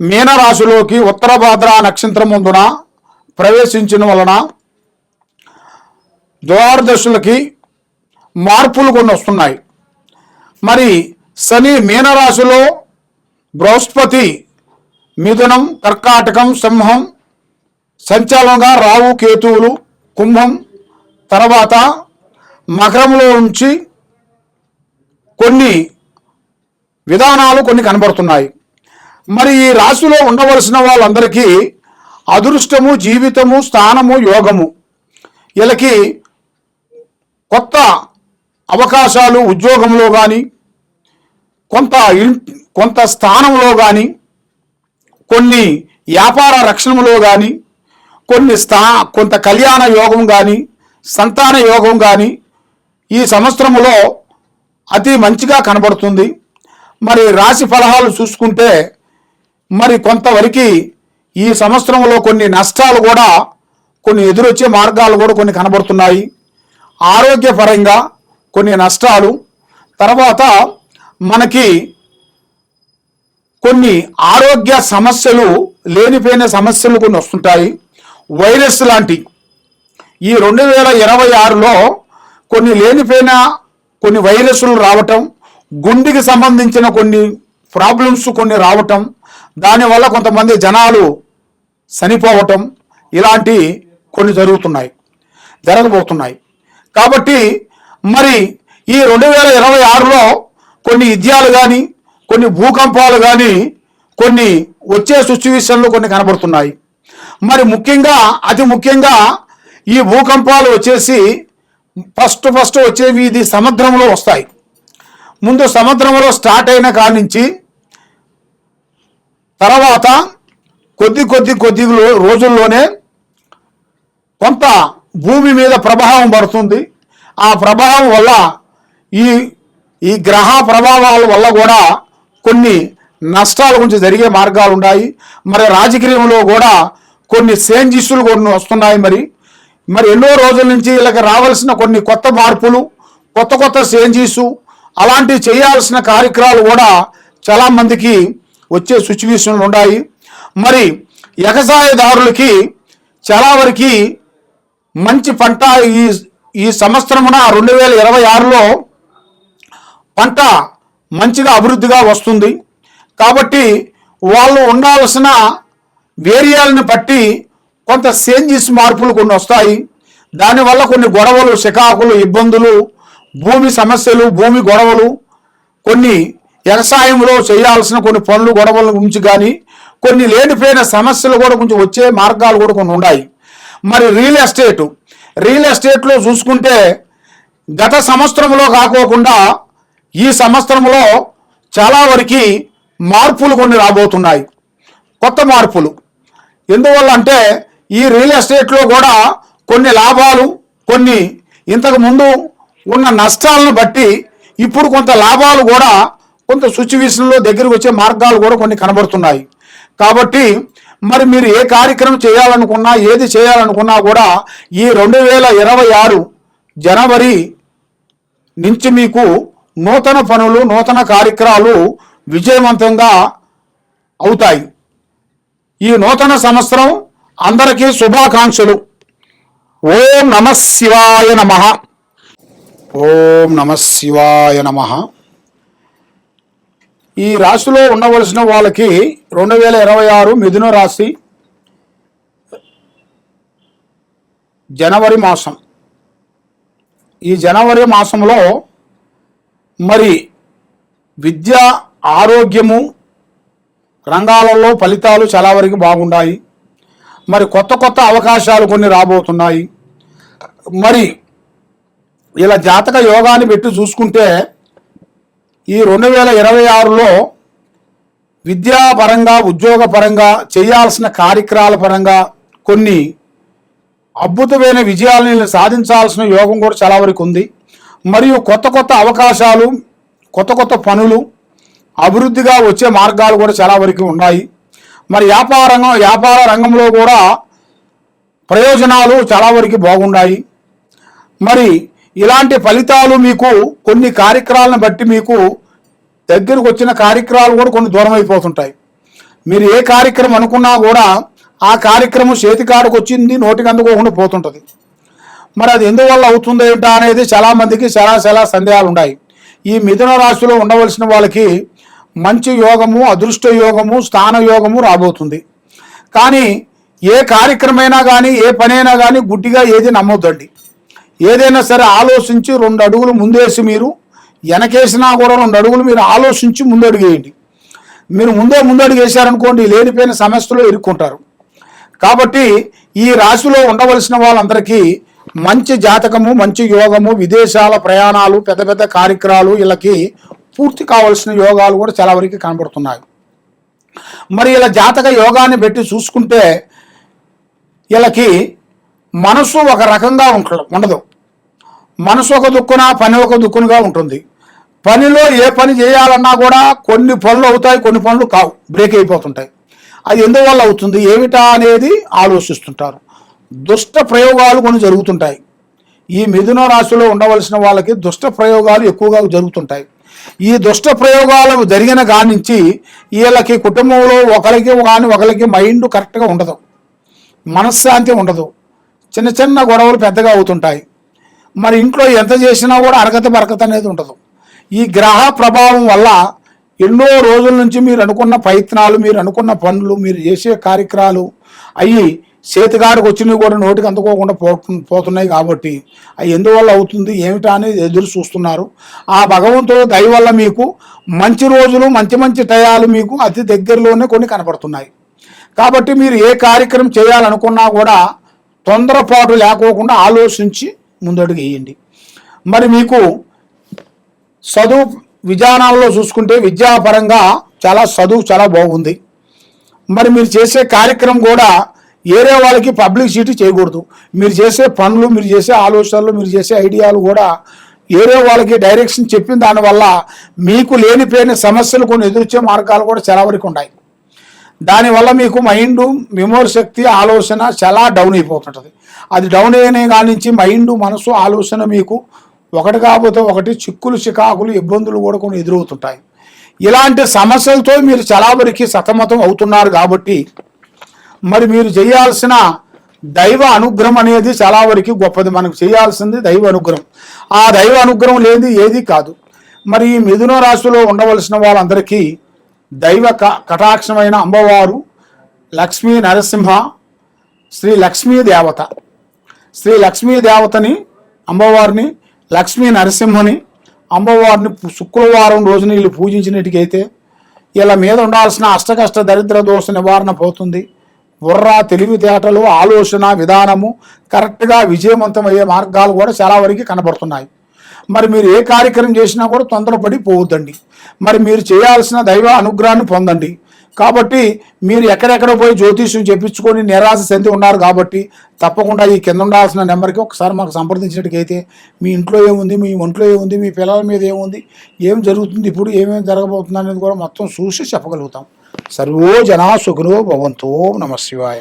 మీనరాశిలోకి ఉత్తర భాద్ర నక్షత్రం ముందున ప్రవేశించిన వలన ద్వారదశులకి మార్పులు కొన్ని వస్తున్నాయి. మరి శని మీనరాశిలో బృహస్పతి మిథునం కర్కాటకం సింహం సంచాలనంగా రావు కేతువులు కుంభం తర్వాత మకరంలో ఉంచి కొన్ని విధానాలు కొన్ని కనబడుతున్నాయి. మరి ఈ రాశిలో ఉండవలసిన వాళ్ళందరికీ అదృష్టము జీవితము స్థానము యోగము. వీళ్ళకి కొత్త అవకాశాలు ఉద్యోగంలో కానీ కొంత ఇన్ కొంత స్థానంలో కానీ కొన్ని వ్యాపార రక్షణలో కానీ కొన్ని స్థా కొంత కళ్యాణ యోగం కానీ సంతాన యోగం కానీ ఈ సంవత్సరములో అతి మంచిగా కనబడుతుంది. మరి రాశి ఫలహాలు చూసుకుంటే మరి కొంతవరకు ఈ సంవత్సరంలో కొన్ని నష్టాలు కూడా కొన్ని ఎదురొచ్చే మార్గాలు కూడా కొన్ని కనబడుతున్నాయి. ఆరోగ్యపరంగా కొన్ని నష్టాలు తర్వాత మనకి కొన్ని ఆరోగ్య సమస్యలు లేనిపోయిన సమస్యలు కొన్ని వస్తుంటాయి. వైరస్ లాంటి ఈ రెండు వేల ఇరవై ఆరులో కొన్ని లేనిపోయిన కొన్ని వైరస్లు రావటం గుండెకి సంబంధించిన కొన్ని ప్రాబ్లమ్స్ కొన్ని రావటం దానివల్ల కొంతమంది జనాలు చనిపోవటం ఇలాంటి కొన్ని జరుగుతున్నాయి జరగబోతున్నాయి. కాబట్టి మరి ఈ రెండు వేల ఇరవై ఆరులో కొన్ని విద్యాలు కానీ కొన్ని భూకంపాలు కానీ కొన్ని వచ్చే సిచ్యువేషన్లు కొన్ని కనబడుతున్నాయి. మరి ముఖ్యంగా అతి ముఖ్యంగా ఈ భూకంపాలు వచ్చేసి ఫస్ట్ ఫస్ట్ వచ్చేవి ఇది సముద్రంలో వస్తాయి. ముందు సముద్రంలో స్టార్ట్ అయిన కాడి నుంచి తర్వాత కొద్ది కొద్ది కొద్ది రోజుల్లోనే కొంత భూమి మీద ప్రభావం పడుతుంది. ఆ ప్రభావం వల్ల ఈ ఈ గ్రహ ప్రభావాల వల్ల కూడా కొన్ని నష్టాల గురించి జరిగే మార్గాలు ఉన్నాయి. మరి రాజకీయంలో కూడా కొన్ని చేంజెస్లు కొన్ని వస్తున్నాయి మరి. మరి ఎన్నో రోజుల నుంచి వీళ్ళకి రావాల్సిన కొన్ని కొత్త మార్పులు కొత్త కొత్త చేంజెస్ అలాంటివి చేయాల్సిన కార్యక్రమాలు కూడా చాలా మందికి వచ్చే సిచ్యువేషన్లు ఉన్నాయి. మరి వ్యవసాయదారులకి చాలా వరకు మంచి పంట ఈ ఈ సంవత్సరమున రెండు వేల ఇరవై ఆరులో పంట మంచిగా అభివృద్ధిగా వస్తుంది. కాబట్టి వాళ్ళు ఉండాల్సిన వేరియాలను బట్టి కొంత చేంజెస్ మార్పులు కొన్ని వస్తాయి. దానివల్ల కొన్ని గొడవలు శికాకులు ఇబ్బందులు భూమి సమస్యలు భూమి గొడవలు కొన్ని వ్యవసాయంలో చేయాల్సిన కొన్ని పనులు గొడవల గురించి కానీ కొన్ని లేనిపోయిన సమస్యలు కూడా కొంచెం వచ్చే మార్గాలు కూడా కొన్ని ఉన్నాయి. మరి రియల్ ఎస్టేట్ రియల్ ఎస్టేట్లో చూసుకుంటే గత సంవత్సరంలో కాకోకుండా ఈ సంవత్సరంలో చాలా వరకు మార్పులు కొన్ని రాబోతున్నాయి. కొత్త మార్పులు. ఎందువల్ల అంటే ఈ రియల్ ఎస్టేట్లో కూడా కొన్ని లాభాలు కొన్ని ఇంతకు ముందు ఉన్న నష్టాలను బట్టి ఇప్పుడు కొంత లాభాలు కూడా కొంత సుచివేషన్లో దగ్గరికి వచ్చే మార్గాలు కూడా కొన్ని కనబడుతున్నాయి. కాబట్టి మరి మీరు ఏ కార్యక్రమం చేయాలనుకున్నా ఏది చేయాలనుకున్నా కూడా ఈ రెండు వేల ఇరవై ఆరు జనవరి నుంచి మీకు నూతన పనులు నూతన కార్యక్రమాలు విజయవంతంగా అవుతాయి. ఈ నూతన సంవత్సరం అందరికీ శుభాకాంక్షలు. ఓం నమ శివాయ నమ. ఓం నమ శివాయ నమ. ఈ రాశిలో ఉండవలసిన వాళ్ళకి రెండు వేల ఇరవై ఆరు మిథున రాశి జనవరి మాసం. ఈ జనవరి మాసంలో మరి విద్య ఆరోగ్యము రంగాలలో ఫలితాలు చాలా వరకు బాగున్నాయి. మరి కొత్త కొత్త అవకాశాలు కొన్ని రాబోతున్నాయి. మరి ఇలా జాతక యోగాన్ని పెట్టి చూసుకుంటే ఈ రెండు వేల ఇరవై ఆరులో విద్యాపరంగా ఉద్యోగపరంగా చేయాల్సిన కార్యక్రమాల పరంగా కొన్ని అద్భుతమైన విజయాలను సాధించాల్సిన యోగం కూడా చాలా వరకు ఉంది. మరియు కొత్త కొత్త అవకాశాలు కొత్త కొత్త పనులు అభివృద్ధిగా వచ్చే మార్గాలు కూడా చాలా వరకు ఉన్నాయి. మరి వ్యాపార రంగం వ్యాపార రంగంలో కూడా ప్రయోజనాలు చాలా వరకు బాగున్నాయి. మరి ఇలాంటి ఫలితాలు మీకు కొన్ని కార్యక్రమాలను బట్టి మీకు దగ్గరకు వచ్చిన కార్యక్రమాలు కూడా కొన్ని దూరం అయిపోతుంటాయి. మీరు ఏ కార్యక్రమం అనుకున్నా కూడా ఆ కార్యక్రమం చేతికాడకు వచ్చింది నోటికి అందుకోకుండా పోతుంటుంది. మరి అది ఎందువల్ల అవుతుంది ఏంటా అనేది చాలామందికి చాలా చాలా సందేహాలు ఉన్నాయి. ఈ మిథున రాశిలో ఉండవలసిన వాళ్ళకి మంచి యోగము అదృష్ట యోగము స్థాన యోగము రాబోతుంది. కానీ ఏ కార్యక్రమైనా కానీ ఏ పనైనా కానీ గుడ్డిగా ఏది నమ్మొద్దండి. ఏదైనా సరే ఆలోచించి రెండు అడుగులు ముందేసి మీరు వెనకేసినా కూడా రెండు అడుగులు మీరు ఆలోచించి ముందడుగేయండి. మీరు ముందే ముందడుగు వేశారనుకోండి లేనిపోయిన సమస్యలో ఇరుక్కుంటారు. కాబట్టి ఈ రాశిలో ఉండవలసిన వాళ్ళందరికీ మంచి జాతకము మంచి యోగము విదేశాల ప్రయాణాలు పెద్ద పెద్ద కార్యక్రమాలు వీళ్ళకి పూర్తి కావలసిన యోగాలు కూడా చాలా వరకు కనబడుతున్నాయి. మరి ఇలా జాతక యోగాన్ని పెట్టి చూసుకుంటే వీళ్ళకి మనసు ఒక రకంగా ఉండదు. మనసు ఒక దుక్కున పని ఒక దుక్కునుగా ఉంటుంది. పనిలో ఏ పని చేయాలన్నా కూడా కొన్ని పనులు అవుతాయి కొన్ని పనులు కావు. బ్రేక్ అయిపోతుంటాయి. అది ఎందువల్ల అవుతుంది? ఏమిటా అనేది ఆలోచిస్తుంటారు. దుష్ట ప్రయోగాలు కొన్ని జరుగుతుంటాయి. ఈ మిథున రాశిలో ఉండవలసిన వాళ్ళకి దుష్ట ప్రయోగాలు ఎక్కువగా జరుగుతుంటాయి. ఈ దుష్ట ప్రయోగాలు జరిగిన కానించి వీళ్ళకి కుటుంబంలో ఒకరికి కానీ ఒకరికి మైండ్ కరెక్ట్గా ఉండదు. మనశ్శాంతి ఉండదు. చిన్న చిన్న గొడవలు పెద్దగా అవుతుంటాయి. మరి ఇంట్లో ఎంత చేసినా కూడా అరగత బరకత అనేది ఉండదు. ఈ గ్రహ ప్రభావం వల్ల ఎన్నో రోజుల నుంచి మీరు అనుకున్న ప్రయత్నాలు మీరు అనుకున్న పనులు మీరు చేసే కార్యక్రమాలు అవి చేతిగాడికి వచ్చినవి కూడా నోటికి అందుకోకుండా పోతు పోతున్నాయి కాబట్టి అవి ఎందువల్ల అవుతుంది ఏమిటా అనేది ఎదురు చూస్తున్నారు. ఆ భగవంతుడు దయ వల్ల మీకు మంచి రోజులు మంచి మంచి టయాలు మీకు అతి దగ్గరలోనే కొన్ని కనపడుతున్నాయి. కాబట్టి మీరు ఏ కార్యక్రమం చేయాలనుకున్నా కూడా తొందరపాటు లేకోకుండా ఆలోచించి ముందడుగు వేయండి. మరి మీకు చదువు విధానాల్లో చూసుకుంటే విద్యాపరంగా చాలా చదువు చాలా బాగుంది. మరి మీరు చేసే కార్యక్రమం కూడా ఏరే వాళ్ళకి పబ్లిసిటీ చేయకూడదు. మీరు చేసే పనులు మీరు చేసే ఆలోచనలు మీరు చేసే ఐడియాలు కూడా ఏరే వాళ్ళకి డైరెక్షన్ చెప్పిన దానివల్ల మీకు లేనిపోయిన సమస్యలు కొన్ని ఎదురొచ్చే మార్గాలు కూడా చాలా వరకు ఉన్నాయి. దానివల్ల మీకు మైండ్ మెమోరీ శక్తి ఆలోచన చాలా డౌన్ అయిపోతుంటుంది. అది డౌన్ అయిన కానించి మైండ్ మనసు ఆలోచన మీకు ఒకటి కాకపోతే ఒకటి చిక్కులు చికాకులు ఇబ్బందులు కూడా కొన్ని ఎదురవుతుంటాయి. ఇలాంటి సమస్యలతో మీరు చాలా సతమతం అవుతున్నారు కాబట్టి మరి మీరు చేయాల్సిన దైవ అనుగ్రహం అనేది చాలా వరకు గొప్పది. మనకు చేయాల్సింది దైవ అనుగ్రహం. ఆ దైవ అనుగ్రహం లేనిది ఏది కాదు. మరి ఈ మిథున రాశిలో ఉండవలసిన వాళ్ళందరికీ దైవ క- కటాక్షమైన అమ్మవారు లక్ష్మీ నరసింహ శ్రీ లక్ష్మీ దేవత. శ్రీ లక్ష్మీ దేవతని అమ్మవారిని లక్ష్మీ నరసింహని అమ్మవారిని శుక్రవారం రోజున వీళ్ళు పూజించినట్టుకైతే ఇలా మీద ఉండాల్సిన అష్టకష్ట దరిద్ర దోష నివారణ పోతుంది. బుర్ర తెలివితేటలు ఆలోచన విధానము కరెక్ట్గా విజయవంతమయ్యే మార్గాలు కూడా చాలా వరకు కనబడుతున్నాయి. మరి మీరు ఏ కార్యక్రమం చేసినా కూడా తొందరపడి పోవద్దండి. మరి మీరు చేయాల్సిన దైవ అనుగ్రహాన్ని పొందండి. కాబట్టి మీరు ఎక్కడెక్కడ పోయి జ్యోతిష్యం చెప్పించుకొని నిరాశ చెంది ఉన్నారు కాబట్టి తప్పకుండా ఈ కింద ఉండాల్సిన నెంబర్కి ఒకసారి మాకు సంప్రదించినట్టుకైతే మీ ఇంట్లో ఏముంది మీ ఒంట్లో ఏముంది మీ పిల్లల మీద ఏముంది ఏం జరుగుతుంది ఇప్పుడు ఏమేమి జరగబోతుంది అనేది కూడా మొత్తం చూసి చెప్పగలుగుతాం. సర్వో జనా సుఖనో భవంతో నమ శివాయ.